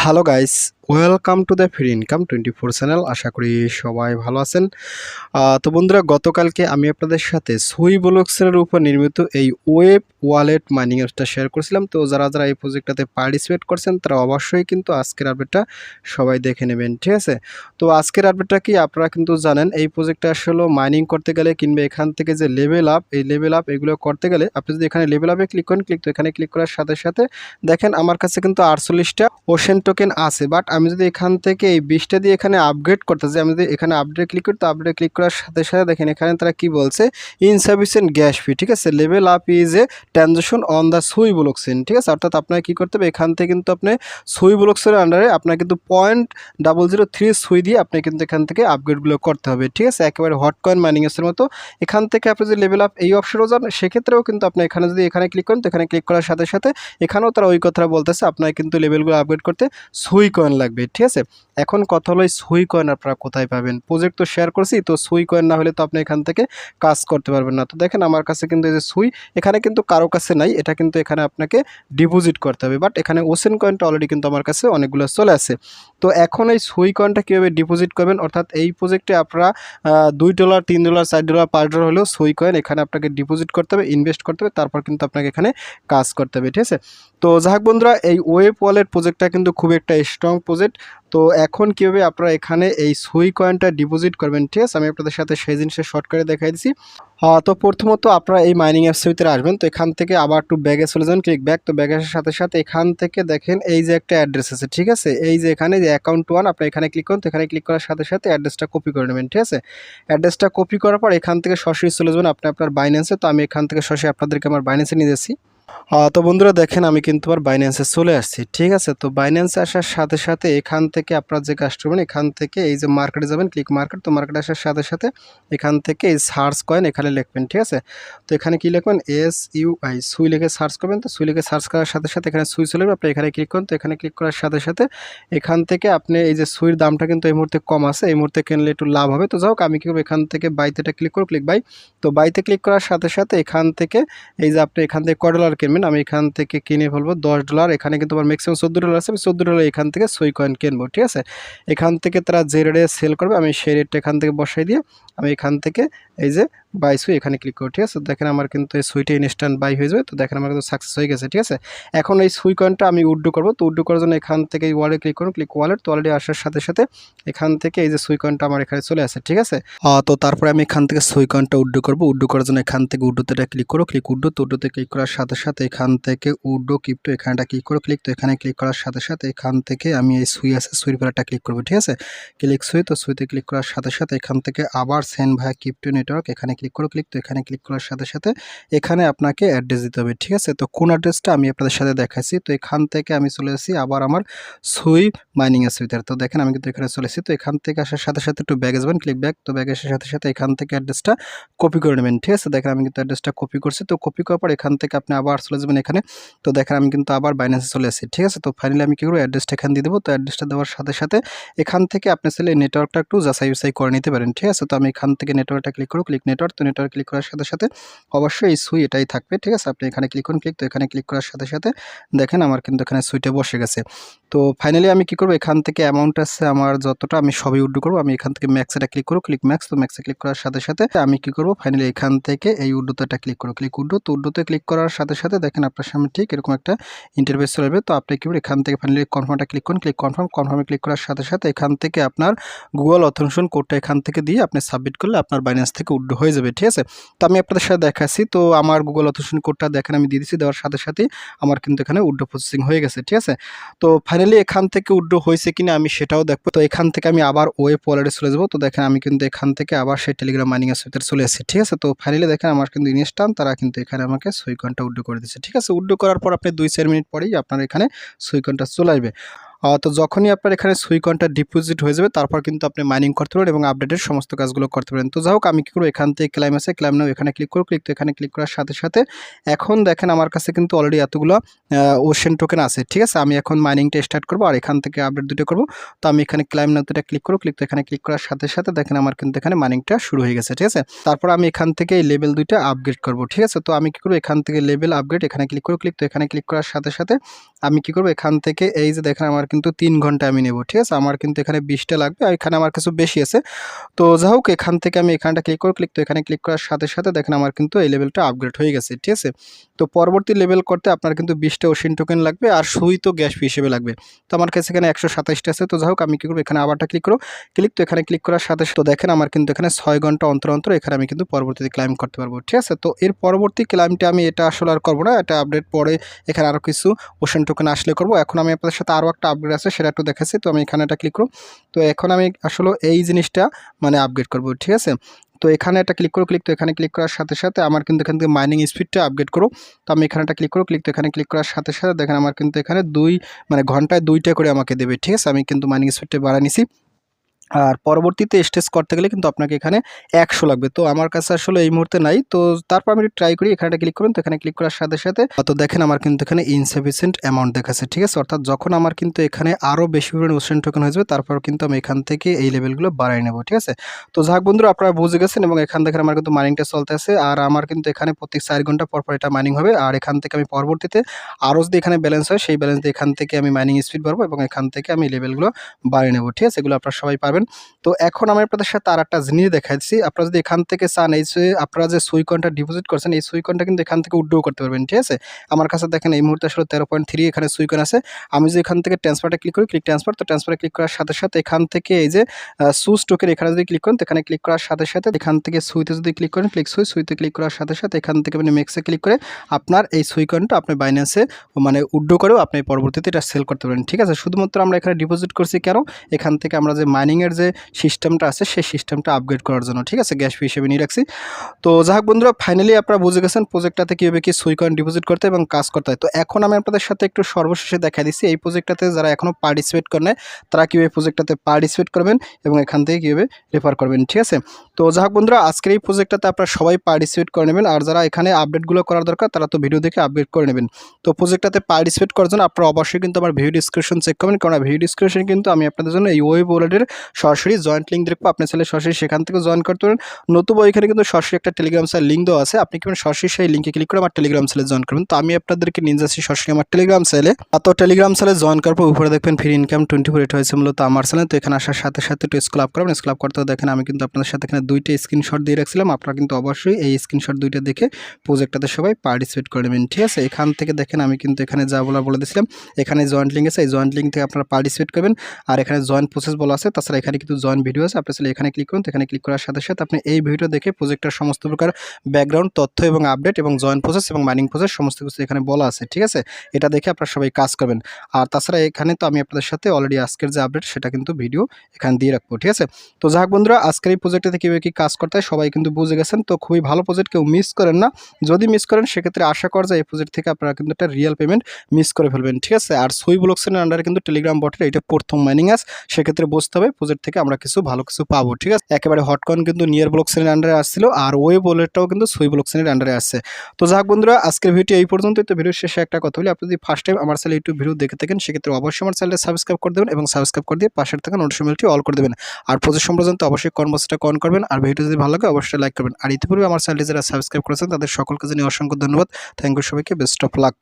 Hello guys Welcome to the free income twenty four channel আশা করি সবাই ভালো আছেন। তো বন্ধুরা, গতকালকে আমি আপনাদের সাথে সুই ব্লকসের উপর নির্মিত এই ওয়েব ওয়ালেট মাইনিং অ্যাপসটা শেয়ার করেছিলাম। তো যারা যারা এই প্রজেক্টটাতে পার্টিসিপেট করছেন, তারা অবশ্যই কিন্তু আজকের আপডেটটা সবাই দেখে নেবেন, ঠিক আছে? তো আজকের আপডেটটা কি? আপনারা কিন্তু জানেন, এই প্রজেক্টটা আসলে মাইনিং করতে গেলে কিংবা এখান থেকে যে লেভেল আপ এই লেভেল আপ এগুলো করতে গেলে আপনি যদি এখানে লেভেল আপে ক্লিক করেন ক্লিক তো এখানে ক্লিক করার সাথে সাথে দেখেন, আমার কাছে কিন্তু আটচল্লিশটা ওশেন টোকেন আছে। বাট আমি যদি এখান থেকে এই বিশটা দিয়ে এখানে আপগ্রেড করতে চাই আমি যদি এখানে আপডেট ক্লিক করি, তো আপডেট ক্লিক করার সাথে সাথে দেখেন এখানে তারা কি বলছে? ইনসাফিসিয়েন্ট গ্যাস ফি ঠিক আছে? Level up is a transaction on the Sui blockchain ঠিক আছে? অর্থাৎ আপনাকে কী করতে হবে? এখান থেকে কিন্তু আপনি সুই ব্লকসের আন্ডারে আপনার কিন্তু পয়েন্ট ডাবল জিরো থ্রি সুই দিয়ে আপনি কিন্তু এখান থেকে আপগ্রেডগুলো করতে হবে, ঠিক আছে? একেবারে হট কয়েন মাইনিংয়ের মতো। এখান থেকে আপনি যদি লেভেল আপ এই অপশনও যান, সেক্ষেত্রেও কিন্তু আপনি এখানে যদি এখানে ক্লিক করেন, তো এখানে ক্লিক করার সাথে সাথে এখানেও তারা ওই কথাটা বলতেছে আপনার কিন্তু লেভেলগুলো আপগ্রেড করতে সুই কয়েন লাগবে। ঠিক আছে? এখন কথা হলো সুই কয়েন আপনারা কোথায় পাবেন? প্রজেক্ট তো শেয়ার করছি, তো সুই কয়েন না হলে তো আপনি এখান থেকে কাজ করতে পারবেন না। তো দেখেন আমার কাছে কিন্তু এই যে সুই, এখানে কিন্তু কারও কাছে নাই, এটা কিন্তু এখানে আপনাকে ডিপোজিট করতে হবে। বাট এখানে ওসেন কয়েনটা অলরেডি কিন্তু আমার কাছে অনেকগুলো চলে আসে। তো এখন এই সুই কয়েনটা কীভাবে ডিপোজিট করবেন? অর্থাৎ এই প্রজেক্টে আপনারা দুই ডলার তিন ডলার চার ডলার পাঁচ ডলার হলেও সুই কয়েন এখানে আপনাকে ডিপোজিট করতে হবে ইনভেস্ট করতে হবে, তারপর কিন্তু আপনাকে এখানে কাজ করতে হবে, ঠিক আছে? তো যাই হোক বন্ধুরা, এই ওয়েব ওয়ালেট প্রজেক্টটা কিন্তু খুব একটা স্ট্রং প্রজেক্ট তো এখন কীভাবে আপনারা এখানে এই সুই কয়েনটা ডিপোজিট করবেন, ঠিক আছে? আমি আপনাদের সাথে সেই জিনিসটা শর্ট করে দেখাই দিচ্ছি তো প্রথমত আপনারা এই মাইনিং অ্যাপসের ভিতরে আসবেন। তো এখান থেকে আবার একটু ব্যাগে চলে যান ক্লিক ব্যাক তো ব্যাগের সাথে সাথে এখান থেকে দেখেন এই যে একটা অ্যাড্রেস আছে, ঠিক আছে? এই যে এখানে যে অ্যাকাউন্ট ওয়ান আপনি এখানে ক্লিক করুন। তো এখানে ক্লিক করার সাথে সাথে অ্যাড্রেসটা কপি করে নেবেন, ঠিক আছে? অ্যাড্রেসটা কপি করার পর এখান থেকে সরাসরি চলে যাবেন আপনি আপনার বাইন্যান্সে তো আমি এখান থেকে সরাসরি আপনাদেরকে আমার বাইন্যান্সে নিয়ে যাচ্ছি। তো বন্ধুরা দেখেন আমি কিন্তু আবার বাইন্যান্সে চলে আসছি, ঠিক আছে? তো বাইন্যান্সে আসার সাথে সাথে এখান থেকে আপনার যে কাজ করবেন এখান থেকে এই যে মার্কেটে যাবেন ক্লিক মার্কেট তো মার্কেটে আসার সাথে সাথে এখান থেকে এই সার্চ কয়েন এখানে লিখবেন, ঠিক আছে? তো এখানে কি লিখবেন? এস ইউ আই সুই লিখে সার্চ করবেন, তো সুই লিখে সার্চ করার সাথে সাথে এখানে সুই চলে আপনি এখানে ক্লিক করুন, তো এখানে ক্লিক করার সাথে সাথে এখান থেকে আপনি এই যে সুইর দামটা কিন্তু এই মুহূর্তে কম আছে, এই মুহূর্তে কিনলে একটু লাভ হবে। তো যাই হোক, আমি কি করব? এখান থেকে বাইতেটা ক্লিক করব ক্লিক বাই তো বাইতে ক্লিক করার সাথে সাথে এখান থেকে এই যে আপনি এখান থেকে কয় ডলার কিনবেন আমি এখান থেকে কিনে ফেলব দশ ডলার এখানে কিন্তু আমার ম্যাক্সিমাম চোদ্দ ডলার আছে, আমি চোদ্দ ডলার এখান থেকে সই কয়েন কিনবো, ঠিক আছে? এখান থেকে তারা যে রেটে সেল করবে, আমি সেই রেটটা এখান থেকে বসাই দিয়ে আমি এখান থেকে এই যে বাই সুই এখানে ক্লিক করব ঠিক আছে? দেখেন আমার কিন্তু এই সুইটা ইনস্ট্যান্ট বাই হয়ে যাবে, তো দেখেন আমার কিন্তু সাকসেস হয়ে গেছে, ঠিক আছে? এখন এই সুই কয়েনটা আমি উড্ডু করব, তো উড্ডু করার জন্য এখান থেকে ওয়ালেট ক্লিক করুন ক্লিক ওয়ালেট তো অলরেডি আসার সাথে সাথে এখান থেকে এই যে সুই কয়েনটা আমার এখানে চলে আসে, ঠিক আছে? তো তারপরে আমি এখান থেকে সুই কয়েনটা উড্ডু করব, উড্ডু করার জন্য এখান থেকে উড্ডুতে ক্লিক করো ক্লিক উড্ডু, তো উড্ডুতে ক্লিক করার সাথে সাথে এখান থেকে উড্ডু ক্রিপ্টো এখানটা ক্লিক করো ক্লিক তো এখানে ক্লিক করার সাথে সাথে এখান থেকে আমি এই সুই আছে সুইর বেলাটা ক্লিক করব, ঠিক আছে? ক্লিক সুই তো সুইতে ক্লিক করার সাথে সাথে এখান থেকে আবার সেন ভাই ক্রিপ্টো নেটওয়ার্ক এখানে ক্লিক করো ক্লিক তো এখানে ক্লিক করার সাথে সাথে এখানে আপনাকে অ্যাড্রেস দিতে হবে, ঠিক আছে? তো কোন অ্যাড্রেসটা আমি আপনাদের সাথে দেখাচ্ছি তো এখান থেকে আমি চলে এসেছি আবার আমার সুই মাইনিং এর ভিতরে তো দেখেন আমি কিন্তু এখানে চলে এসেছি তো এখান থেকে আসার সাথে সাথে একটু ব্যাগ আসবেন ক্লিক ব্যাক তো ব্যাগ আসার সাথে সাথে এখান থেকে অ্যাড্রেসটা কপি করে নেবেন, ঠিক আছে? দেখেন আমি কিন্তু অ্যাড্রেসটা কপি করছি, তো কপি করার পর এখান থেকে আপনি আবার চলে যাবেন এখানে, তো দেখেন আমি কিন্তু আবার বাইন্যান্সে চলে আসি, ঠিক আছে? তো ফাইনালি আমি কী করব? অ্যাড্রেসটা এখানে দিয়ে দেবো, তো অ্যাড্রেসটা দেওয়ার সাথে সাথে এখান থেকে আপনি চাইলে নেটওয়ার্কটা একটু যাচাই বাছাই করে নিতে পারেন, ঠিক আছে? তো আমি এখান থেকে নেটওয়ার্কটা ক্লিক করব ক্লিক নেটওয়ার্ক তো নেটওয়ার্ক ক্লিক করার সাথে সাথে অবশ্যই এই সুই এটাই থাকবে, ঠিক আছে? আপনি এখানে ক্লিক করুন ক্লিক তো এখানে ক্লিক করার সাথে সাথে দেখেন আমার কিন্তু এখানে সুইটে বসে গেছে। তো ফাইনালি আমি কি করব? এখান থেকে অ্যামাউন্ট আছে আমার যতটা, আমি সবই উড্ডু করব। আমি এখান থেকে ম্যাক্সটা ক্লিক করব ক্লিক ম্যাক্স তো ম্যাক্সে ক্লিক করার সাথে সাথে আমি কি করব? ফাইনালি এখান থেকে এই উড্ডুতে ক্লিক করব। ক্লিক উড্ডু তো উড্ডুতে ক্লিক করার সাথে সাথে দেখেন আপনার সামনে ঠিক এরকম একটা ইন্টারভেস চলে যাবে তো আপনি কি এখান থেকে ফাইনালি কনফার্মটা ক্লিক করুন। ক্লিক কনফার্ম কনফার্মে ক্লিক করার সাথে সাথে এখান থেকে আপনার গুগল অথেন্টিকেশন কোডটা এখান থেকে দিয়ে আপনি সাবমিট করলে আপনার বাইন্যান্স থেকে উড্ডু হয়ে যাবে, ঠিক আছে? তো আমি আপনাদের সাথে দেখাচ্ছি। তো আমার গুগল অথেন্টিকেশন কোডটা দেখেন আমি দিয়ে দিচ্ছি। দেওয়ার সাথে সাথে আমার কিন্তু এখানে উড্ডু প্রসেসিং হয়ে গেছে, ঠিক আছে? তো ফাইনালি এখান থেকে উড্রো হয়েছে কিনা আমি সেটাও দেখব। তো এখান থেকে আমি আবার ওয়ে ওয়ালেটে চলে যাব। তো দেখেন আমি কিন্তু এখান থেকে আবার সেই টেলিগ্রাম মাইনিং ভিতরে চলে এসেছি, ঠিক আছে? তো ফাইনালি দেখেন আমার কিন্তু ইনস্টান তারা কিন্তু এখানে আমাকে সুইকনটা উড্ডো করে দিচ্ছে ঠিক আছে? উড্রো করার পর আপনি দুই চার মিনিট পরেই আপনার এখানে সুইকনটা চলে আসবে। তো যখনই আপনার এখানে সুইকনটা ডিপোজিট হয়ে যাবে, তারপর কিন্তু আপনি মাইনিং করতে পারেন এবং আপডেটের সমস্ত কাজগুলো করতে পারেন তো যাই হোক, আমি কী করব? এখান থেকে ক্লাইম আছে ক্লাইম নাও, এখানে ক্লিক করো ক্লিক তো এখানে ক্লিক করার সাথে সাথে এখন দেখেন আমার কাছে কিন্তু অলরেডি এতগুলো ওশেন টোকেন আছে, ঠিক আছে? আমি এখন মাইনিংটা স্টার্ট করব আর এখান থেকে আপডেট দুটো করব। তো আমি এখানে ক্লাইম নাওতে ক্লিক করব ক্লিক তো এখানে ক্লিক করার সাথে সাথে দেখেন আমার কিন্তু এখানে মাইনিংটা শুরু হয়ে গেছে, ঠিক আছে? তারপর আমি এখান থেকে এই লেভেল দুইটা আপগ্রেড করব, ঠিক আছে? তো আমি কী করব? এখান থেকে লেভেল আপগ্রেড এখানে ক্লিক করো ক্লিক তো এখানে ক্লিক করার সাথে সাথে আমি কী করব? এখান থেকে এই যে দেখেন আমার কিন্তু তিন ঘণ্টা আমি নেব, ঠিক আছে? আমার কিন্তু এখানে বিশটা লাগবে আর এখানে আমার কিছু বেশি আছে। তো যা হোক, এখান থেকে আমি এখানটা ক্লিক করে ক্লিক তো এখানে ক্লিক করার সাথে সাথে দেখেন আমার কিন্তু এই লেভেলটা আপগ্রেড হয়ে গেছে, ঠিক আছে? তো পরবর্তী লেভেল করতে আপনার কিন্তু বিশটা ওশিন টোকেন লাগবে আর সুই তো গ্যাস ফি হিসেবে লাগবে। তো আমার কাছে এখানে একশো সাতাশটা আছে, তো যাই হোক, আমি কী করব? এখানে আবারটা ক্লিক করো। ক্লিক তো এখানে ক্লিক করার সাথে সাথে দেখেন আমার কিন্তু এখানে ছয় ঘণ্টা অন্তর অন্তর এখানে আমি কিন্তু পরবর্তীতে ক্লাইম করতে পারব, ঠিক আছে? তো এর পরবর্তী ক্লাইমটা আমি এটা আসলে আর করব না, এটা আপডেট পরে এখানে আরও কিছু ওশান টোকেন আসলে করব। এখন আমি আপনাদের সাথে আরও একটা আছে, সেটা একটু দেখাচ্ছি। তো আমি এখানে এটা ক্লিক করব। তো এখন আমি আসলে এই জিনিসটা মানে আপগ্রেড করব, ঠিক আছে? তো এখানে একটা ক্লিক করো ক্লিক তো এখানে ক্লিক করার সাথে সাথে আমার কিন্তু এখান থেকে মাইনিং স্পিডটা আপগ্রেড করো তো আমি এখানে একটা ক্লিক করো ক্লিক তো এখানে ক্লিক করার সাথে সাথে দেখেন আমার কিন্তু এখানে দুই মানে ঘন্টায় দুইটা করে আমাকে দেবে, ঠিক আছে? আমি কিন্তু মাইনিং স্পিডটা বাড়া নিছি। আর পরবর্তীতে স্টেজ করতে গেলে কিন্তু আপনাকে এখানে একশো লাগবে। তো আমার কাছে আসলে এই মুহূর্তে নাই। তো তারপর আমি ট্রাই করি, এখানে ক্লিক করুন। তো এখানে ক্লিক করার সাথে সাথে, তো দেখেন আমার কিন্তু এখানে ইনসাফিসিয়েন্ট অ্যামাউন্ট দেখাচ্ছে, ঠিক আছে? অর্থাৎ যখন আমার কিন্তু এখানে আরও বেশি পরিমাণে ওশন টোকেন হয়ে যাবে, তারপর কিন্তু আমি এখান থেকে এই লেভেলগুলো বাড়াই নেব, ঠিক আছে? তো যাক বন্ধুরা, আপনারা বুঝে গেছেন এবং এখান থেকে আমার কিন্তু মাইনিংটা চলতে আছে। আর আমার কিন্তু এখানে প্রত্যেক চার ঘণ্টা পর পর এটা মাইনিং হবে। আর এখান থেকে আমি পরবর্তীতে আরও যদি এখানে ব্যালেন্স হয়, সেই ব্যালেন্স এখান থেকে আমি মাইনিং স্পিড বাড়বো এবং এখান থেকে আমি লেভেলগুলো বাড়িয়ে নেব, ঠিক আছে? এগুলো আপনারা সবাই পাবেন তো এখন আমি আপনাদের সাথে আর একটা জিনিস দেখাচ্ছি আপনারা যদি এখান থেকে চান, এই আপনারা যে সুইকনটা ডিপোজিট করছেন, এই সুইকনটা কিন্তু এখান থেকে উড্ডো করতে পারবেন, ঠিক আছে? আমার কাছে দেখেন এই মুহূর্তে আসলে তেরো পয়েন্ট থ্রি এখানে সুইকন আছে। আমি যদি এখান থেকে ট্রান্সফারটা ক্লিক করি ক্লিক ট্রান্সফার তো ট্রান্সফারে ক্লিক করার সাথে সাথে এখান থেকে এই যে সু স্টোকের এখানে যদি ক্লিক করেন, তো এখানে ক্লিক করার সাথে সাথে এখান থেকে সুইতে যদি ক্লিক করেন ক্লিক সুই, সুইতে ক্লিক করার সাথে সাথে এখান থেকে মানে মেক্সে ক্লিক করে আপনার এই সুইকনটা আপনি বাইন্যান্সে মানে উড্ডো করেও আপনি পরবর্তীতে এটা সেল করতে পারেন, ঠিক আছে? শুধুমাত্র আমরা এখানে ডিপোজিট করছি কেন? এখান থেকে আমরা যে মাইনিংয়ের যে সিস্টেমটা আছে, সেই সিস্টেমটা আপগ্রেড করার জন্য, ঠিক আছে? গ্যাস ফি হিসেবে নিয়ে রাখছি। তো যাই হোক বন্ধুরা ফাইনালি আপনারা বুঝে গেছেন প্রজেক্টটাতে কীভাবে কি সুই কয়েন ডিপোজিট করতে এবং কাজ করতে হয়। তো এখন আমি আপনাদের সাথে একটু সর্বশেষে দেখা দিচ্ছি, এই প্রজেক্টটাতে যারা এখনও পার্টিসিপেট করে নেয় তারা কীভাবে প্রজেক্টটাতে পার্টিসিপেট করবেন এবং এখান থেকে কীভাবে রেফার করবেন, ঠিক আছে? তো যাই হোক বন্ধুরা, আজকের এই প্রজেক্টটাতে আপনারা সবাই পার্টিসিপেট করে নেবেন, আর যারা এখানে আপডেটগুলো করার দরকার, তারা তো ভিডিও দেখে আপডেট করে নেবেন। তো প্রজেক্টটাতে পার্টিসিপেট করার জন্য আপনারা অবশ্যই কিন্তু আমার ভিডিও ডিসক্রিপশন চেক করবেন কারণ ভিডিও ডিসক্রিপশন কিন্তু আমি আপনাদের জন্য এই ওয়েব ওয়ালেটের সরাসরি জয়েন্ট লিঙ্ক দেখব। আপনি চাইলে সরাসরি সেখান থেকে জয়েন করতে পারেন। নতুবা এখানে কিন্তু সরাসরি একটা টেলিগ্রাম সেল লিঙ্ক দেওয়া আছে। আপনি কিন্তু সরাসরি সেই লিঙ্কে ক্লিক করে আমার টেলিগ্রাম সেলে জয়েন করবেন। তো আমি আপনাদেরকে নিয়ে যাচ্ছি সরাসরি আমার টেলিগ্রাম সেলে তো টেলিগ্রাম সেলে জয়েন করার পর উপরে দেখবেন ফ্রি ইনকাম টোয়েন্টি ফোর এটা হয়েছে মূলত আমার সেলে তো এখানে আসার সাথে সাথে একটু স্কুল আপ করবেন। স্কুল আপ করতে দেখেন আমি কিন্তু আপনাদের সাথে এখানে দুইটা স্ক্রিনশট দিয়ে রাখছিলাম। আপনারা কিন্তু অবশ্যই এই স্ক্রিনশট দুইটা দেখে প্রজেক্টটাতে সবাই পার্টিসিপেট করে নেবেন। ঠিক আছে? এখান থেকে দেখেন আমি কিন্তু এখানে যা বলা বলে দিয়েছিলাম। এখানে জয়েন্ট লিঙ্ক আছে। এই জয়েন্ট লিঙ্ক থেকে আপনারা পার্টিসিপেট করবেন। আর এখানে জয়েন্ট প্রসেস বলা আছে। তাছাড়া এখানে কিন্তু জয়েন্ট ভিডিও আছে। আপনি এখানে ক্লিক করুন। এখানে ক্লিক করার সাথে সাথে আপনি এই ভিডিও দেখে প্রজেক্টের সমস্ত প্রকার ব্যাকগ্রাউন্ড তথ্য এবং আপডেট এবং জয়েন প্রসেস এবং মাইনিং প্রসেস সমস্ত কিছু এখানে বলা আছে। ঠিক আছে? এটা দেখে আপনারা সবাই কাজ করবেন। আর তাছাড়া এখানে তো আমি আপনাদের সাথে অলরেডি আজকের যে আপডেট সেটা কিন্তু ভিডিও এখানে দিয়ে রাখব। ঠিক আছে? তো যাক বন্ধুরা, আজকের এই প্রজেক্টটাতে কীভাবে কী কাজ করতে হয় সবাই কিন্তু বুঝে গেছেন। তো খুবই ভালো প্রজেক্ট কেউ মিস করেন না। যদি মিস করেন, সেক্ষেত্রে আশা করা যায় এই প্রজেক্ট থেকে আপনারা কিন্তু একটা রিয়েল পেমেন্ট মিস করে ফেলবেন। ঠিক আছে? আর সুই ব্লকসের আন্ডারে কিন্তু টেলিগ্রাম বটের এটা প্রথম মাইনিং আস সেক্ষেত্রে বুঝতে হবে। থেকে আমরা কিছু ভালো কিছু পাবো, ঠিক আছে? একেবারে হটকন কিন্তু নিয়ার ব্লকসের আন্ডারে আসছিল আর ওয়েব ওয়ালেটটাও কিন্তু সুই ব্লকসেনের আন্ডারে আসছে। তো যাক বন্ধুরা, আজকের ভিডিও এই পর্যন্ত। তো ভিডিও শেষে একটা কথা বলি, আপনি যদি ফার্স্ট টাইম আমার চ্যানেল ইউটিউব ভিডিও দেখে থাকেন, সেক্ষেত্রে অবশ্যই আমার চ্যানেলটা সাবস্ক্রাইব করে দেবেন এবং সাবস্ক্রাইব করে দিয়ে পাশের থাকা নোটিফিকেশনটি অল করে দেবেন। আর প্রজেক্ট সম্পর্কে অবশ্যই কর্মসূচিটা কন করবেন আর ভিডিও যদি ভালো লাগে, অবশ্যই লাইক করবেন। আর ইতিপূর্বে আমার চ্যানেলটি যারা সাবস্ক্রাইব করেছেন, তাদের সকলকে জানিয়ে অসংখ্য ধন্যবাদ। থ্যাংক ইউ সবাইকে বেস্ট অফ লাক